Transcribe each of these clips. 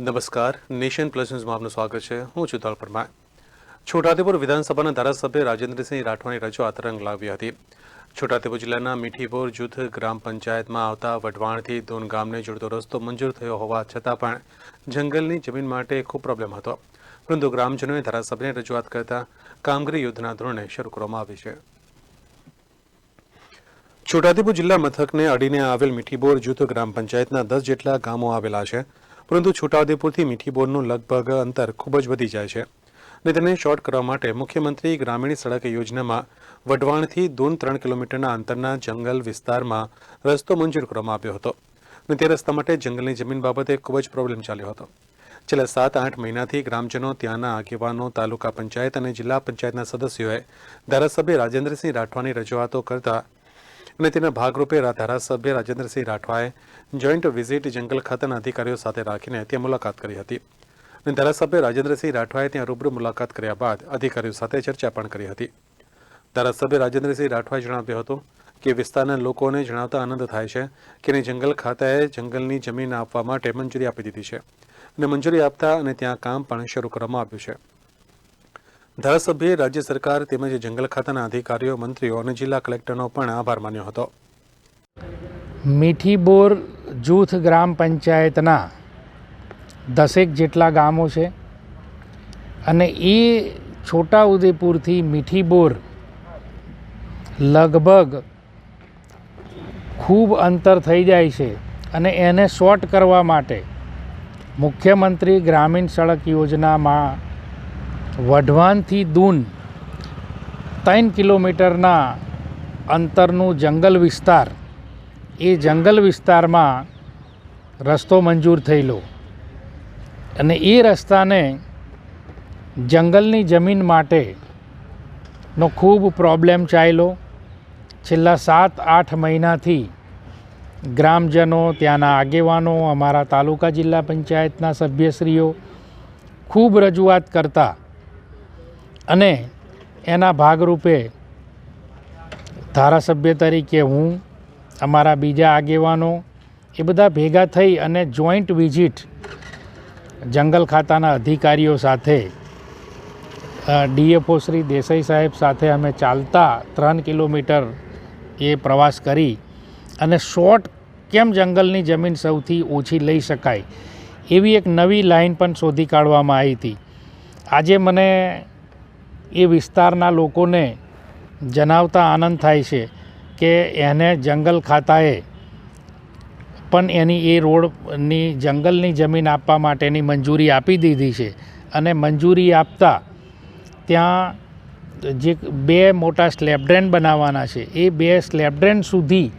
નમસ્કાર. Nation plus ન્યૂઝમાં આપનું સ્વાગત છે. હું છું તલ પરમાર. છોટાઉદેપુર વિધાનસભાના ધારાસભ્ય રાજેન્દ્રસિંહ રાઠવાની રજૂઆત રંગ લાવી હતી. છોટાઉદેપુર જિલ્લાના મીઠીપુર જૂથ ગ્રામ પંચાયતમાં આવતા વઢવાણથી દોન ગામને જોડતો રસ્તો મંજૂર થયો હોવા છતાં પણ જંગલની જમીન માટે ખૂબ પ્રોબ્લેમ હતો. પરંતુ ગ્રામજનોએ ધારાસભ્યને રજૂઆત કરતા કામગીરી યુદ્ધના ધોરણે શરૂ કરવામાં આવી છે. છોટાઉદેપુર જિલ્લા મથકને અડીને આવેલ મીઠીબોર જૂથ ગ્રામ પંચાયતના દસ જેટલા ગામો આવેલા છે. પરંતુ છોટાઉદેપુરથી મીઠીબોરનું લગભગ અંતર ખૂબ જ વધી જાય છે અને તેને શોર્ટ કરવા માટે મુખ્યમંત્રી ગ્રામીણ સડક યોજનામાં વઢવાણથી દોન ત્રણ કિલોમીટરના અંતરના જંગલ વિસ્તારમાં રસ્તો મંજૂર કરવામાં આવ્યો હતો અને તે રસ્તા માટે જંગલની જમીન બાબતે ખૂબ જ પ્રોબ્લેમ ચાલ્યો હતો. છેલ્લા સાત આઠ મહિનાથી ગ્રામજનો ત્યાંના આગેવાનો, તાલુકા પંચાયત અને જિલ્લા પંચાયતના સદસ્યોએ ધારાસભ્ય રાજેન્દ્રસિંહ રાઠવાની રજૂઆતો કરતા અને તેના ભાગરૂપે ધારાસભ્ય રાજેન્દ્રસિંહ રાઠવાએ જોઈન્ટ વિઝિટ જંગલ ખાતાના અધિકારીઓ સાથે રાખીને ત્યાં મુલાકાત કરી હતી. અને ધારાસભ્ય રાજેન્દ્રસિંહ રાઠવાએ ત્યાં રૂબરૂ મુલાકાત કર્યા બાદ અધિકારીઓ સાથે ચર્ચા પણ કરી હતી. ધારાસભ્ય રાજેન્દ્રસિંહ રાઠવાએ જણાવ્યું હતું કે વિસ્તારના લોકોને જણાવતા આનંદ થાય છે કે એને જંગલ ખાતાએ જંગલની જમીન આપવા માટે મંજૂરી આપી દીધી છે. અને મંજૂરી આપતા અને ત્યાં કામ પણ શરૂ કરવામાં આવ્યું છે. ધારાસભ્યએ રાજ્ય સરકાર તેમજ જંગલ ખાતાના અધિકારીઓ, મંત્રીઓ અને જિલ્લા કલેક્ટરનો પણ આભાર માન્યો હતો. મીઠીબોર જૂથ ગ્રામ પંચાયતના દસેક જેટલા ગામો છે અને એ છોટાઉદેપુરથી મીઠીબોર લગભગ ખૂબ અંતર થઈ જાય છે અને એને શોર્ટ કરવા માટે મુખ્યમંત્રી ગ્રામીણ સડક યોજનામાં વઢવાણથી દૂન ત્રણ કિલોમીટરના અંતરનું જંગલ વિસ્તાર, એ જંગલ વિસ્તારમાં રસ્તો મંજૂર થયેલો. અને એ રસ્તાને જંગલની જમીન માટે નો ખૂબ પ્રોબ્લેમ ચાલ્યો. છેલ્લા સાત, આઠ મહિનાથી ગ્રામજનો, ત્યાંના આગેવાનો, અમારા તાલુકા જિલ્લા પંચાયતના સભ્યશ્રીઓ ખૂબ રજૂઆત કરતા અને એના ભાગરૂપે ધારાસભ્ય તરીકે હું, અમારા બીજા આગેવાનો એ બધા ભેગા થઈ અને જોઈન્ટ વિઝિટ જંગલ ખાતાના અધિકારીઓ સાથે ડીએફઓ શ્રી દેસાઈ સાહેબ સાથે અમે ચાલતા ત્રણ કિલોમીટર એ પ્રવાસ કરી અને શોર્ટ કેમ જંગલની જમીન સૌથી ઓછી લઈ શકાય એવી એક નવી લાઈન પણ શોધી કાઢવામાં આવી હતી. આજે મને એ વિસ્તારના લોકોને જણાવતા આનંદ થાય છે કે એને જંગલ ખાતાએ પણ એની એ રોડની જંગલની જમીન આપવા માટેની મંજૂરી આપી દીધી છે અને મંજૂરી આપતા ત્યાં જે બે મોટા સ્લેબ ડ્રેન બનાવવાના છે, એ બે સ્લેબડ્રેન સુધી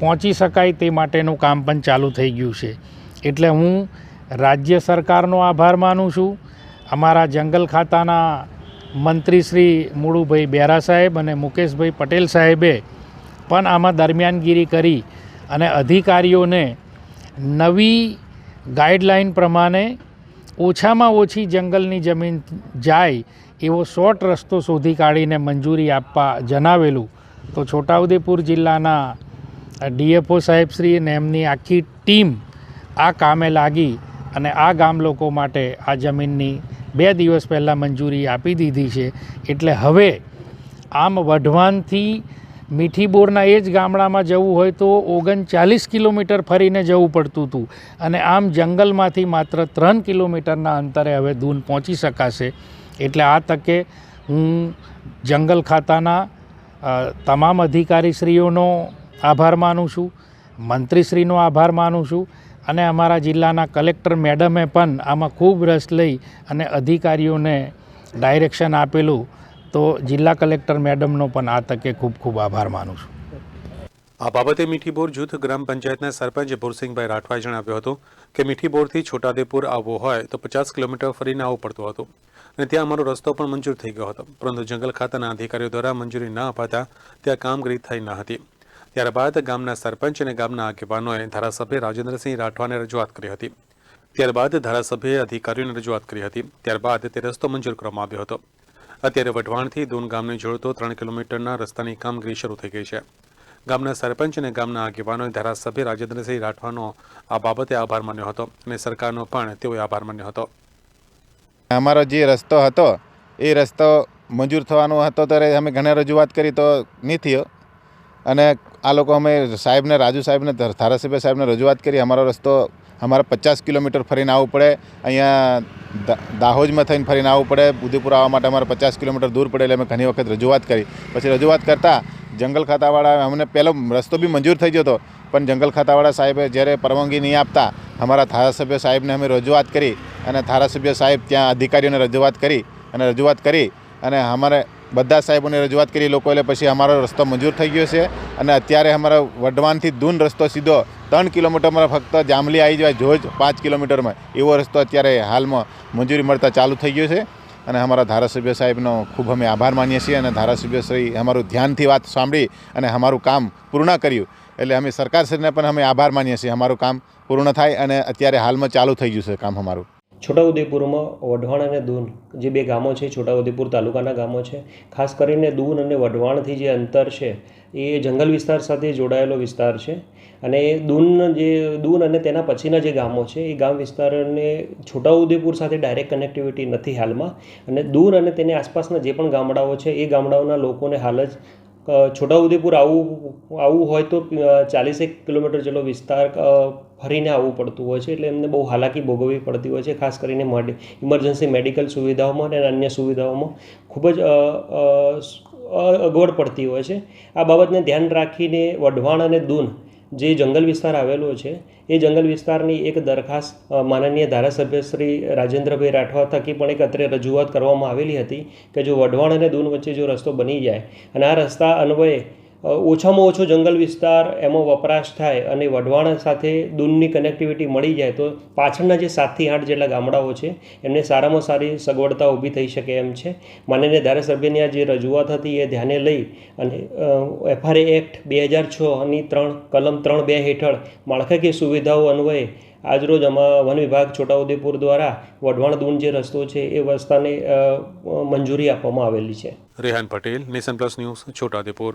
પહોંચી શકાય તે માટેનું કામ પણ ચાલુ થઈ ગયું છે. એટલે હું રાજ્ય સરકારનો આભાર માનું છું. અમારા જંગલ ખાતાના મંત્રી શ્રી મુળુભાઈ બેરા સાહેબ અને મુકેશભાઈ પટેલ સાહેબે પણ આમાં દરમિયાનગીરી કરી અને અધિકારીઓને નવી ગાઈડલાઈન પ્રમાણે ઓછામાં ઓછી જંગલની જમીન જાય એવો શોર્ટ રસ્તો શોધી કાઢીને મંજૂરી આપવા જણાવેલું. તો છોટાઉદેપુર જિલ્લાના ડીએફઓ સાહેબશ્રી અને એમની આખી ટીમ આ કામે લાગી અને આ ગામ લોકો માટે આ જમીનની બે દિવસ પહેલાં મંજૂરી આપી દીધી છે. એટલે હવે આમ વઢવાણથી મીઠી બોરના એ જ ગામડામાં જવું હોય તો ઓગણચાલીસ કિલોમીટર ફરીને જવું પડતું હતું. અને આમ જંગલમાંથી માત્ર ત્રણ કિલોમીટરના અંતરે હવે ધૂન પહોંચી શકાશે. એટલે આ તકે હું જંગલ ખાતાના તમામ અધિકારીશ્રીઓનો આભાર માનું છું. મંત્રીશ્રીનો આભાર માનું છું. અને અમારા જિલ્લાના કલેક્ટર મેડમે પણ આમાં ખૂબ રસ લઈ અને અધિકારીઓને ડાયરેક્શન આપેલું. તો જિલ્લા કલેક્ટર મેડમનો પણ આ તકે ખૂબ ખૂબ આભાર માનું છું. આ બાબતે મીઠીબોર જૂથ ગ્રામ પંચાયતના સરપંચ ભુરસિંહભાઈ રાઠવાએ જણાવ્યું હતું કે મીઠીબોરથી છોટાદેપુર આવવો હોય તો પચાસ કિલોમીટર ફરીને આવવું પડતું હતું અને ત્યાં અમારો રસ્તો પણ મંજૂર થઈ ગયો હતો. પરંતુ જંગલ ખાતાના અધિકારીઓ દ્વારા મંજૂરી ન અપાતા ત્યાં કામગીરી થઈ ન હતી. ત્યારબાદ ગામના સરપંચ અને ગામના આગેવાનોએ ધારાસભ્ય રાજેન્દ્રસિંહ રાઠવાને રજૂઆત કરી હતી. ત્યારબાદ ધારાસભ્યએ અધિકારીઓને રજૂઆત કરી હતી. ત્યારબાદ તે રસ્તો મંજૂર કરવામાં આવ્યો હતો. અત્યારે વઢવાણથી દૂન ગામને જોડતો ત્રણ કિલોમીટરના રસ્તાની કામગીરી શરૂ થઈ ગઈ છે. ગામના સરપંચ અને ગામના આગેવાનોએ ધારાસભ્ય રાજેન્દ્રસિંહ રાઠવાનો આ બાબતે આભાર માન્યો હતો અને સરકારનો પણ તેઓએ આભાર માન્યો હતો. અમારો જે રસ્તો હતો, એ રસ્તો મંજૂર થવાનો હતો, ત્યારે અમે ઘણા રજૂઆત કરી તો નહીં થયો. અને આ લોકો અમે સાહેબને, રાજુ સાહેબને ધારાસભ્ય સાહેબને રજૂઆત કરી. અમારો રસ્તો, અમારે પચાસ કિલોમીટર ફરીને આવવું પડે. અહીંયા દાહોજમાં થઈને ફરીને આવવું પડે. ઉદયપુર આવવા માટે અમારે પચાસ કિલોમીટર દૂર પડે એટલે અમે ઘણી વખત રજૂઆત કરી. પછી રજૂઆત કરતાં જંગલ ખાતાવાળા અમને પહેલો રસ્તો બી મંજૂર થઈ ગયો હતો. પણ જંગલ ખાતાવાળા સાહેબે જ્યારે પરવાનગી નહીં આપતા, અમારા ધારાસભ્ય સાહેબને અમે રજૂઆત કરી અને ધારાસભ્ય સાહેબ ત્યાં અધિકારીઓને રજૂઆત કરી અને રજૂઆત કરી અને અમારે બધા સાહેબોને રજૂઆત કરી લોકો એટલે પછી અમારો રસ્તો મંજૂર થઈ ગયો છે અને અત્યારે અમારા વઢવાનથી દૂન રસ્તો સીધો ત્રણ કિલોમીટરમાં ફક્ત જાંબલી આવી જાય જોજ પાંચ કિલોમીટરમાં. એવો રસ્તો અત્યારે હાલમાં મંજૂરી મળતા ચાલુ થઈ ગયો છે. અને અમારા ધારાસભ્ય સાહેબનો ખૂબ અમે આભાર માનીએ છીએ અને ધારાસભ્ય શ્રી અમારું ધ્યાનથી વાત સાંભળી અને અમારું કામ પૂર્ણ કર્યું. એટલે અમે સરકારશ્રીને પણ અમે આભાર માનીએ છીએ, અમારું કામ પૂર્ણ થાય અને અત્યારે હાલમાં ચાલુ થઈ ગયું છે કામ અમારું. છોટાઉદેપુરમાં વઢવાણ અને દૂન જે બે ગામો છે, છોટાઉદેપુર તાલુકાના ગામો છે, ખાસ કરીને દૂન અને વઢવાણથી જે અંતર છે, એ જંગલ વિસ્તાર સાથે જોડાયેલો વિસ્તાર છે. અને એ દૂન જે, દૂન અને તેના પછીના જે ગામો છે, એ ગામ વિસ્તારને છોટાઉદેપુર સાથે ડાયરેક્ટ કનેક્ટિવિટી નથી હાલમાં. અને દૂર અને તેની આસપાસના જે પણ ગામડાઓ છે, એ ગામડાઓના લોકોને હાલ જ છોટાઉદેપુર આવવું આવવું હોય તો ચાલીસેક કિલોમીટર જેટલો વિસ્તાર ફરીને આવવું પડતું હોય છે. એટલે એમને બહુ હાલાકી ભોગવવી પડતી હોય છે, ખાસ કરીને મડ ઇમરજન્સી મેડિકલ સુવિધાઓમાં અને અન્ય સુવિધાઓમાં ખૂબ જ અગવડ પડતી હોય છે. આ બાબતને ધ્યાન રાખીને વઢવાણ અને દૂન જે જંગલ વિસ્તાર આવેલો છે, એ જંગલ વિસ્તારની એક દરખાસ્ત માનનીય ધારાસભ્ય શ્રી રાજેન્દ્રભાઈ રાઠવા થકી પણ એક અત્રે રજૂઆત કરવામાં આવેલી હતી કે જો વઢવાણ અને દૂન વચ્ચે જો રસ્તો બની જાય અને આ રસ્તા અન્વયે ઓછામાં ઓછો જંગલ વિસ્તાર એમાં વપરાશ થાય અને વઢવાણ સાથે દૂનની કનેક્ટિવિટી મળી જાય તો પાછળના જે સાતથી આઠ જેટલા ગામડાઓ છે, એમને સારામાં સારી સગવડતા ઊભી થઈ શકે એમ છે. માનનીય ધારાસભ્યની આ જે રજૂઆત હતી એ ધ્યાને લઈ અને એફઆરએ એક્ટ બે હજાર છની ત્રણ કલમ ત્રણ બે હેઠળ માળખાકીય સુવિધાઓ અન્વયે આજરોજ આમાં વન વિભાગ છોટાઉદેપુર દ્વારા વઢવાણ દૂન જે રસ્તો છે એ રસ્તાને મંજૂરી આપવામાં આવેલી છે. Rehan Patel, nation plus news, Chhota Udepur.